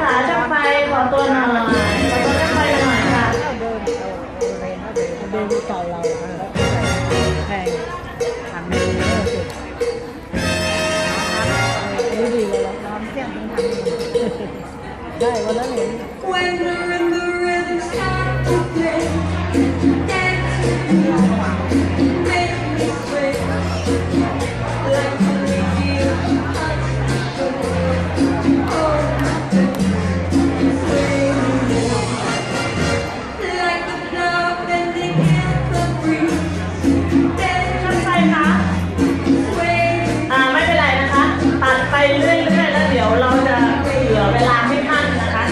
ค่ะช่างไฟขอตัวหน่อยขอตัวช่างไฟหน่อยค่ะเดินเอาเดินเดินเก่าเราแพงทำไม่ดีเลยสุดดูดีเลยน้ำเสียงมันทำได้วันนั้นเห็น When the marimba rhythm start to play, dance เรื่อยๆแล้วเดี๋ยวเราจะเหลือเวลาให้ท่านนะคะ